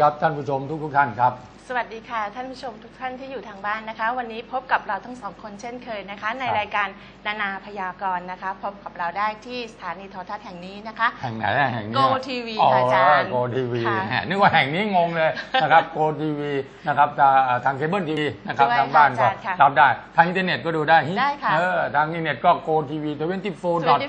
ครับท่านผู้ชมทุกทุกท่านครับ สวัสดีค่ะ ท่านผู้ชมทุกท่านที่อยู่ทางบ้านนะคะ วันนี้พบกับเราทั้งสองคนเช่นเคยนะคะ ในครับรายการนานาพยากรณ์นะคะ พบกับเราได้ที่สถานีโทรทัศน์แห่งนี้นะคะแห่งไหนอะแห่งนี้ Go TV ค่ะอาจารย์โกทีวีค่ะ นึกว่าแห่งนี้งงเลยนะครับโกทีวีนะครับทางทางเคเบิลทีวีนะครับด้วยทางบ้านค่ะก็อาจารย์ค่ะรับได้ทางอินเทอร์เน็ตก็ดูได้ได้ค่ะเออทางอินเทอร์เน็ตก็โกทีวีทเวนตี้โฟร์ดอท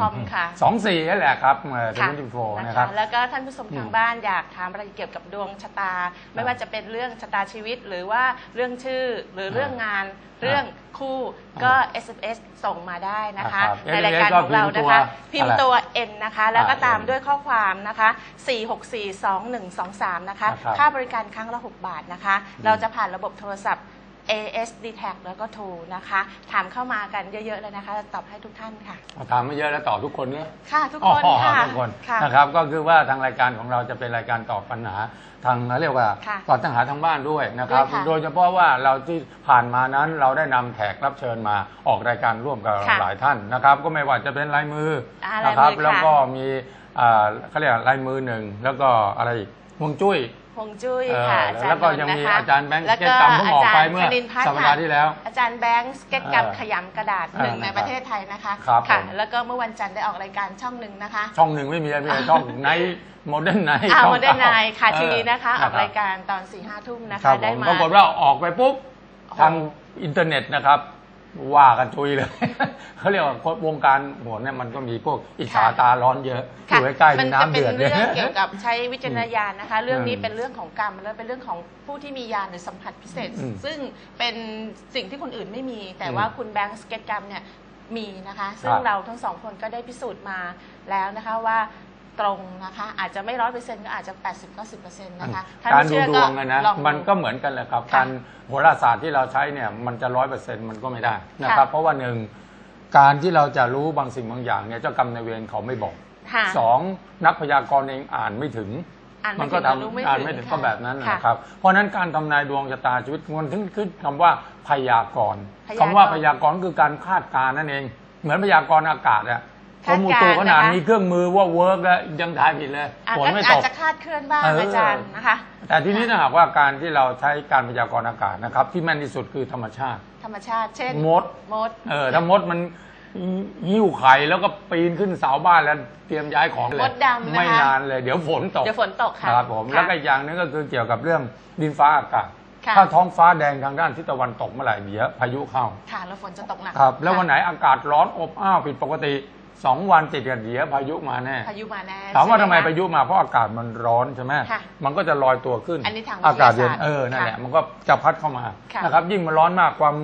คอม 24.com ค่ะสองสี่นั่นแหละครับทค่ะเวนตี้โฟร์นะนะครัคะบแล้วก็ท่านผู้ชมอืมทางบ้านอยากถามอะไรเกี่ยวกับดวงชะตา ไม่ว่าจะเป็นเรื่องชะตาชีวิต หรือว่าเรื่องชื่อหรือเรื่องงานเรื่องคู่ก็ SMS ส่งมาได้นะคะครับในรายการ SMS ของเรานะคะก็พิพิมมพ์พ์ตัวตัว N นะคะ แล้วก็อ่าตาม N ด้วยข้อความนะคะ 4642123 นะคะนะครับค่าบริการครั้งละ 6 บาทนะคะ เราจะผ่านระบบโทรศัพท์ AS d t a c แล้วก็โทรนะคะ ถามเข้ามากันเยอะๆเลยนะคะจะตอบให้ทุกท่านค่ะ ถามมาเยอะแล้วตอบทุกคนเนี่ยค่ะทุกอ๋อคนค่ะทุกคนค่ะนะครับก็คือว่าทางรายการของเราจะเป็นรายการตอบปัญหาทางเรียกว่าค่ะตอบปัญหาทางบ้านด้วยนะครับ ด้วยค่ะโดยเฉพาะว่าเราที่ผ่านมานั้นเราได้นำแขกรับเชิญมาออกรายการร่วมกับค่ะหลายท่านนะครับ ก็ไม่ว่าจะเป็นลายมืออ่านะครัลายมือค่ะ แล้วก็มีอ่าเขาเรียกลายมือหนึ่งแล้วก็อะไรอีกฮวงจุ้ย ฮวงจุ้ยเออค่ะอาจารย์แล้วก็ยังนนท์มีนะคะอาจารย์แบงค์แล้วสเก็ตกรรมเพิ่งออกไปเมื่อจารย์คณินพัฒน์สัปดาห์ที่แล้ว อาจารย์แบงค์สเก็ตกรรมเออขยำกระดาษเออหนึ่งในนะครับประเทศไทยนะคะครับค่ะผมแล้วก็เมื่อวันจันทร์ได้ออกรายการช่องหนึ่งนะคะ ช่องหนึ่งไม่มีอะไรมีแต่ช่องไนโมเดิร์นไนอ่าโมเดิร์นไนค่ะทีวีนะคะอเอกรายการตอน4ี่ห้าทุ่มนะครัคะบผได้มมาปรากฏว่าออกไปปุ๊บโอ้โหทางอินเทอร์เน็ตนะครับ ว่ากันชุยเลย เขาเรียกว่าวงการโหนเนี่ยมันก็มีพวกอิจฉาตาร้อนเยอะอค่ะยู่ใกล้ๆมัมีจะน้ำเป็เดือดนเนี่เรื่ยองเกี่ยวกับใช้วิจารณญาณนะคะ เรื่องนี้อืมเป็นเรื่องของกรรมและเป็นเรื่องของผู้ที่มีญาณหรือสัมผัสพิเศษอืมซึ่งเป็นสิ่งที่คนอื่นไม่มี แต่อืมว่าคุณแบงค์สเก็ตกรรมเนี่ยมีนะคะ ซึ่งครับเราทั้งสองคนก็ได้พิสูจน์มาแล้วนะคะว่า ตรงนะคะ อาจจะไม่ร้อยเปอร์เซ็นต์ก็อาจจะ80 90เปอร์เซ็นต์นะคะถ้การไม่ดูเชื่อดวงอะนะลองดู มันก็เหมือนกันแหละครับ ค่ะการโหราศาสตร์ที่เราใช้เนี่ยมันจะร้อยเปอร์เซ็นต์มันก็ไม่ได้นะครับ ค่ะ เพราะว่าหนึ่งการที่เราจะรู้บางสิ่งบางอย่างเนี่ยเจ้ากรรมนายเวรเขาไม่บอกค่ะสองนักพยากรณ์เองอ่านไม่ถึง อ่านไม่มันก็ถึงรู้ไม่ทำอ่านถึงไม่ถึงค่ะก็แบบนั้นค่ะนะครับ เพราะฉะนั้นการทำนายดวงชะตาชีวิตมันถึงขึ้นคำว่าพยากรณ์พยากรณ์ คำว่าพยากรณ์คือการคาดการณ์นั่นเอง เหมือนพยากรณ์อากาศอะ กรคาดมการณ์อุตุขนาดนะคะมีเครื่องมือว่าเวิร์กแล้วยังทายผิดเลยอาจฝนไม่อาตจกจะคาดเคลื่อนบ้างเออออาจารย์นะคะ แต่ทีนี้ถ้าหากว่าการที่เราใช้การพยากรณ์อากาศนะครับ ที่แม่นที่สุดคือธรรมชาติ ธรรมชาติ เช่นมดมดเออถ้ามดมันหิ้วไข่แล้วก็ปีนขึ้นเสาบ้านแล้วเตรียมย้ายของเลยมดดำนะคะไม่นานเลย เดี๋ยวฝนตกเดี๋ยวฝนตกค่ะครับผมค่ะแล้วก็อีกอย่างหนึงก็คือเกี่ยวกับเรื่องดินฟ้าอากาศค่ะถ้าท้องฟ้าแดงทางด้านทิศตะวันตกเมื่อไหร่เดี๋ยวพายุเข้าค่ะแล้วฝนจะตกหนักครับแล้วค่ะวันไหนอากาศร้อนอบอ้าวผิดปกติ สองวันติดกันเดี๋ยวพายุมาแน่พายุมาแน่ถามว่าทำใช่หไมพายุมาเพราะอากาศมันร้อนใช่ไหมค่ะมันก็จะลอยตัวขึ้นอันนี้ทางวิทยาศาสตร์อากาศเย็นเออนั่นค่ะแหละมันก็จะพัดเข้ามาค่ะนะครับยิ่งมันร้อนมากความ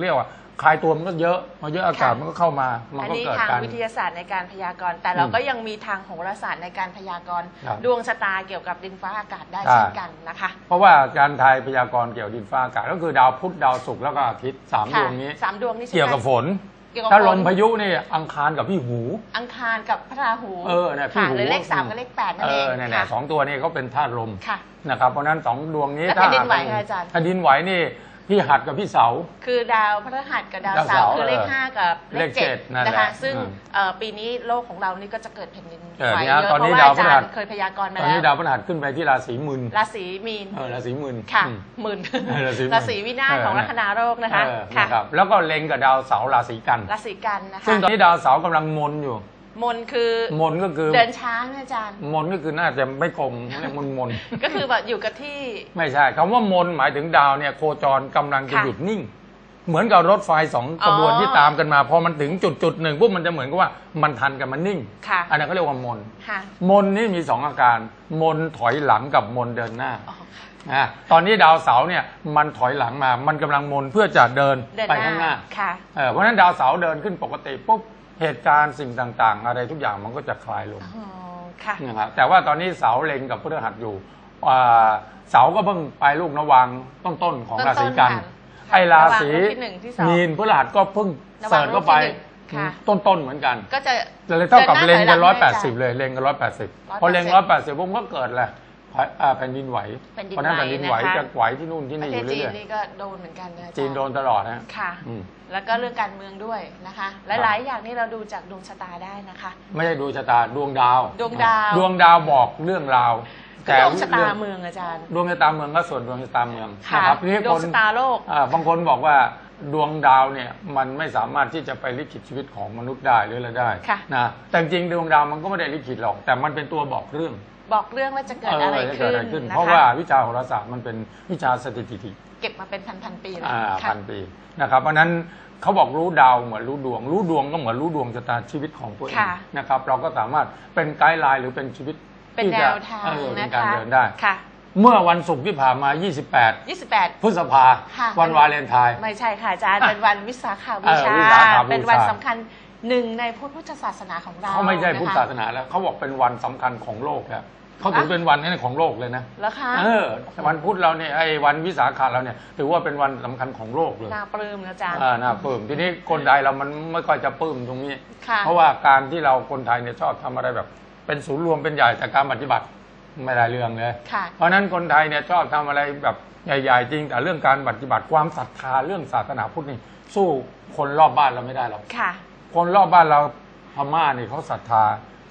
เรียกว่าคลายตัวมันก็เยอะพอเยอะอากาศค่ะมันก็เข้ามา มันอันก็นี้เกิดทางการวิทยาศาสตร์ในการพยากรณ์ แต่เราก็ยังมีทางโหราศาสตร์ในการพยากรณ์ครับดวงชะตาเกี่ยวกับดินฟ้าอากาศได้ใช่เช่นกันนะคะ เพราะว่าการทายพยากรณ์เกี่ยวกับดินฟ้าอากาศก็คือดาวพุธดาวศุกร์แล้วก็อาทิตย์สามดค่ะวงนี้สามดวงนี้ใช่ไหมเกี่ยวกับฝนเกี่ยวกับถ้าฝลนมพายุนี่อังคารกับพี่หู อังคารกับพระราหูเออเนี่ยพี่ค่ะหูหรือเลขสามกับเลขแปดนั่นเอเองอเนี่ยเนี่ยค่ะ สองตัวนี้เขาเป็นธาตุลมค่ะนะครับเพราะฉะนั้นสองดวงนี้แล้วถ้าแผ่นดินไหวคะอาจารย์ แผ่นดินไหวนี่ พี่หัดกับพี่เสา คือดาวพฤหัสกับดาวดาวเสาเสาร์คือเลขเออห้ากับเลเลขขเจ็ดเจ็ดนั่นแหละนะคะซึ่งอืมเอ่อปีนี้โลกของเรานี่ก็จะเกิดแผ่นดินเออไหวเนี่เยยอะตอนเพนี้ราะว่าดาวอาพฤจาหัรสย์เคยพยากรณ์ตมาอนแล้นี้วดาวพฤหัสขึ้นไปที่ราศีมึนราศีมีน เออราศีมึนค่ะอืม หมื่นเออราศีราศีวินาศของเออ ลัคนาโรคนะคะเออค่ะนะครับแล้วก็เล็งกับดาวเสาร์ราศีกัน ราศีกันนะคะ ซึ่งตอนนี้ดาวเสาร์กำลังมนอยู่ มนคือมนก็คือเดินช้านะอาจารย์ มนก็คือน่าจะไม่กลมเรียกมนมนก็คือแบบอยู่กับที่ ไม่ใช่คำว่ามนหมายถึงดาวเนี่ยโคจรกำลังจะค่ะหยุดนิ่ง เหมือนกับรถไฟสองขบวนอ๋อที่ตามกันมาพอมันถึงจุดจุดหนึ่งปุ๊บมันจะเหมือนกับว่ามันทันกันมันนิ่งค่ะอันนั้นก็เรียกว่ามนค่ะมนนี่มีสองอาการ มนถอยหลังกับมนเดินหน้าอ๋อค่ะอะตอนนี้ดาวเสาร์เนี่ยมันถอยหลังมา มันกำลังมนเพื่อจะเดินเดินไปหข้างหน้าค่ะเออเพราะฉะนั้นดาวเสาร์เดินขึ้นปกติปุ๊บ เหตุการณ์สิ่งต่างๆ อะไรทุกอย่างมันก็จะคลายลงอ๋อค่ะ นะครับแต่ว่าตอนนี้เสาเล็งกับพฤหัสอยู่อ่าเสาก็เพิ่งไปลูกนวังต้นๆของราศีกัน ต้นๆค่ะไอ้ราศีระหว่างลูกที่หนึ่งที่สองมีนพฤหัสก็เพิ่งระหว่างเสิร์ชเข้าไปลูกที่หนึ่งค่ะ ต้นๆเหมือนกัน ก็จะเลยเท่ากับดิเล็งหากันถร้อยหแปลัดงสิบไม่เลยเล็งกันร้อยแปดสิบ180พอเล็งร้อยแปดสิบปุ๊บก็เกิดแหละอ่า แผ่นดินไหวแผ่นดินเพราะฉะนั้นไหวแผ่นดินไหวนะคะ จะไหวที่นู่นที่ประนี่อเทศยู่จีนเรื่อยนี่ก็โดนเหมือนกันนะอาจารย์ๆจีนโดนตลอดนะ ค่ะ อืมแล้วก็เรื่องการเมืองด้วยนะคะ หลาย ๆ อย่างนี่เราดูจากดวงชะตาได้นะคะ ไม่ใช่ดูชะตาดวงดาวดวงดาว ดวงดาวบอกเรื่องราวแต่ดวงชะตาเมืองอาจารย์ ดวงชะตาเมืองก็ส่วนดวงชะตาเมืองค่ะนะครับทีนี้ดควงนชะตาโลก อ่าบางคนบอกว่าดวงดาวเนี่ยมันไม่สามารถที่จะไปลิขิตชีวิตของมนุษย์ได้หรืออะไรได้ค่ะ นะแต่จริงๆดวงดาวมันก็ไม่ได้ลิขิตหรอก แต่มันเป็นตัวบอกเรื่อง บอกเรื่องว่าจะเกิดอะไรจะขึ้เกินดอะไรขึ้นนะคะเพราะว่าวิชาโหราศาสตร์มันเป็นวิชาสถิติเก็บมาเป็นพันพันๆปีแล้วอ่าค่ะพันปีนะครับเพราะฉะนั้นเขาบอกรู้ดาวเหมือนรู้ดวง รู้ดวงก็เหมือนรู้ดวงชะตาชีวิตของตัวเองค่ะนะครับเราก็สามารถเป็นไกด์ไลน์หรือเป็นชีวิตเป็นที่แนจะวทางเออเป็นะนการคะเดินได้ ค่ะ เมื่อวันศุกร์ที่ผ่านมา 28 28 พฤษภาค่ะ วันวาเลนไทน์ ไม่ใช่ค่ะอาจารย์อะเป็นวันวิสาขาบูเออชาวิสาขาบูชาเป็นวันสำคัญ หนึ่งในพุทธศาสนาของเราเขาไม่ใช่พุทธนะคะศาสนาแล้วเขาบอกเป็นวันสำคัญของโลกแล้วเขาถือเป็นวันนี้ของโลกเลยนะแล้วคะเออวันพุธเราเนี่ยไอ้วันวิสาขะเราเนี่ยถือว่าเป็นวันสำคัญของโลกเลยน่าปลื้มนะอาจารย์อ่าน่าปลื้มทีนี้คนไทยเรามันไม่ค่อยจะปลื้มตรงนี้ค่ะเพราะว่าการที่เราคนไทยเนี่ยชอบทำอะไรแบบ เป็นศูนย์รวมเป็นใหญ่แต่การปฏิบัติไม่ได้เรื่องเลยค่ะเพราะฉะนั้นคนไทยเนี่ยชอบทำอะไรแบบใหญ่ๆจริง แต่เรื่องการปฏิบัติความศรัทธาเรื่องศาสนาพุทธนี่สู้คนรอบบ้านเราไม่ได้หรอก ค่ะคนรอบบ้านเราพม่านี่เขาศรัทธา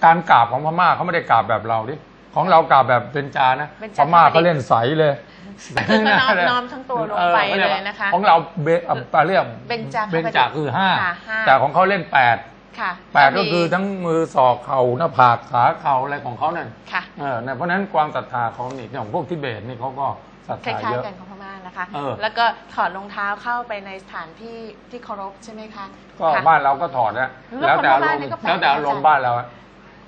การกราบของพม่าเขาไม่ได้กราบแบบเราดิของเรากราบแบบเบญจานะเบญพจาม่าเขาเล่นใสเลยน้อมน้อมทั้งตัวลงไปออเลยนะคะของเราเบเอ่อเรียกเบญจาเบญจาคือห้าค่ะห้า แต่ของเขาเล่นแปดค่ะแปดก็คือทั้งมือศอกเข่าหน้าผากขาเข่าอะไรของเขานั่นค่ะ เออเนี่ยเพราะฉะนั้นความศรัทธาเขานี่อย่างพวกทิเบตนี่เขาก็ศรัทคล้ธาเยายอะ ๆกันของพม่า นะคะ เออ แล้วก็ถอดรองเท้าเข้าไปในสถานที่ที่เคารพใช่ไหมคะก็ค่ะ บ้านเราก็ถอดนะแล้แล้ววแต่อารคนบ้านมนี่ณ์ก็แปลก แล้วแต่อารมณ์อาจารย์บ้านเราอะ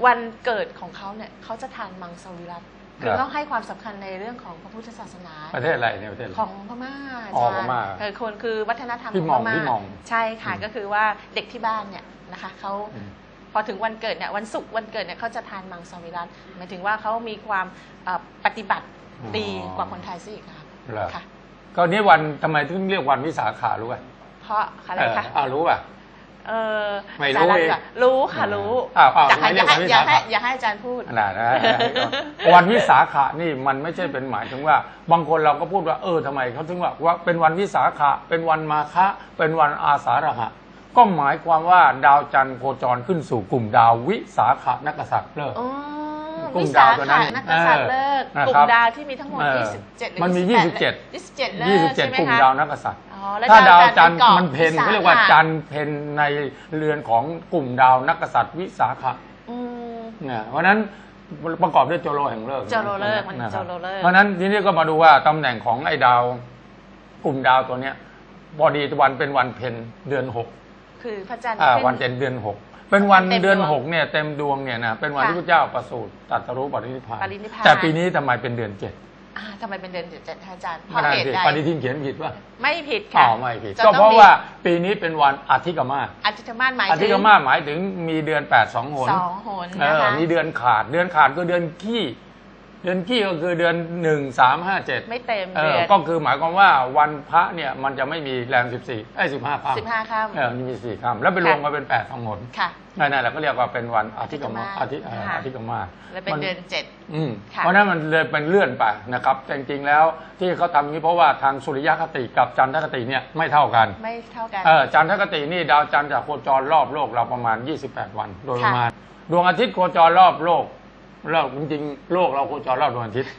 วันเกิดของเขาเนี่ยเขาจะทานมังสวิรัตคือครับเขาให้ความสำคัญในเรื่องของพระพุทธศาสนา ประเทศอะไรเนี่ยประเทศอะไร ของพม่าอ๋ออาจารย์พม่าเออคนคือวัฒนธรรมพี่ของหม่พองม่าพี่หม่องใช่ค่ะอืมก็คือว่าเด็กที่บ้านเนี่ยนะคะเขาอืม พอถึงวันเกิดเนี่ยวันศุกร์วันเกิดเนี่ยเขาจะทานมังสวิรัตหมายถึงว่าเขามีความเอ่อปฏิบัติดีกว่าคนไทยซะอีกค่ะเหรอ ค่ะ ก็นี่วันทำไมถึงเรียกวันวิสาขารู้ป่ะเพราะอะไรเออคะอ่ารู้ป่ะ เออไม่รู้สาะเองดีกว่ารู้ค่ะอ่ารู้อ้าวอ้าวอยากให้ไม่เรีอยกยากให้ว่าวิสาขะอยากให้อยากให้อาจารย์พูดขนาดนะวันวิสาขะนี่มันไม่ใช่เป็นหมายถึงว่า บางคนเราก็พูดว่า เออทำไมเขาถึงว่าว่าเป็นวันวิสาขะเป็นวันมาฆะเป็นวันอาสาฬหะก็หมายความว่าดาวจันทร์โคจรขึ้นสู่กลุ่มดาววิสาขะนักษัตริย์เลิกอ๋อ กลุ่วิมสาดาวตัวนั้ขานนักกษัตริย์เลิกเออกลุ่นะครับมดาวที่มีทั้งหมดเออ27หรือมันมี28 27 27เลิกใช่ไหม27 กลุ่มคะ ดาวนักษัตริย์ อ๋อแล้วถ้าดาวจัจันนททร์ร์ป็มันเพนกเขาเรียกว่าวิสขะ จันทร์เพนในเรือนของกลุ่มดาวนักกษัตริย์วิสาขะอืม เนี่ยเพราะฉะนั้นประกอบด้วยโจโลแห่งเลิกษ์โจโลฤกษ์มันนะคบโจโลฤกษ์ เพราะฉะนั้นทีนี้ก็มาดูว่าตำแหน่งของไอ้ดาวกลุ่มดาวตัวเนี้ยพอดีวันเป็นวันเพ็ญเดือนหกคือพระจันทร์อ่าขึ้วันเพ็ญเดือนหก เป็นวันเต็มดวงเดือนหกเนี่ยเต็มดวงเนี่ยนะเป็นวันค่ะที่พระเจ้าประสูติตรัสรู้ปรินิพพานปรินิพพาน แต่ปีนี้ทำไมเป็นเดือนเจ็ดอ่าทำไมเป็นเดือนเจ็ดคะอาจารย์เพไม่ราะได้เหตุสิใดปฏิทินเขียนผิดว่าไม่ผิดอ๋ค่ะอไม่ผิดจะก็ต้องเพราะมีว่าปีนี้เป็นวันอาทิกมาศอาทิตย์มาสหมายอาทิถึกงมาศหมายถึงมีเดือนแปดสองหนสองหนเอนะอคะมีเดือนขาดเดือนขาดก็เดือนขี้ เดือนขี้ก็คือเดือนหนึ่งสามห้าเจ็ดไม่เต็มเอเดืออนก็คือหมายความว่าวันพระเนี่ยมันจะไม่มีแรมสิบสี่ไอ้สิบห้าค่ำสิบห้าค่ำ เออมันมีสี่ค่ำแล้วไปรวมมาเป็นแปดสองหนค่ะ นั่นแหละก็เรียกว่าเป็นวันอาทิตย์กมาอาทิตย์เอ่อค่ะ อาทิตย์กมาเลยเป็นมั เดือนเจ็ด อืมค่ะเพราะฉะนั้นมันเลยเป็นเลื่อนไปนะครับแต่จริงๆแล้วที่เขาทำนี้เพราะว่าทางสุริยคติกับจันทคติเนี่ยไม่เท่ากันไม่เท่ากัน เออจันทคตินี่ดาวจันทร์จะโคจรรอบโลกเราประมาณ 28 วันโดยประมาณดวงอาทิตย์โคจรรอบโลก โลกจริงๆโลกเราโคจรรอบดวงอาทิตย์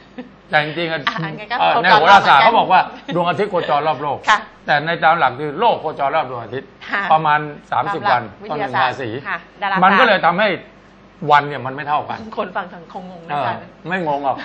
แต่จริงๆอะอะอันนี้ก็เอ่อโคจรในโหราศาสตร์รอบเหมือนกันเขาบอกว่าดวงอาทิตย์โคจรรอบโลก ค่ะแต่ในตามหลักคือโลกโคจรรอบดวงอาทิตย์ ค่ะ ประมาณตามหลั30กวันวิตอนทหยานึ่งศาสตราร์ศีค่ะดารามันก็ศาสตร์เลยทำให้วันเนี่ยมันไม่เท่ากันคนฟังถึงคงงงเอนะอคะไม่งงหรอก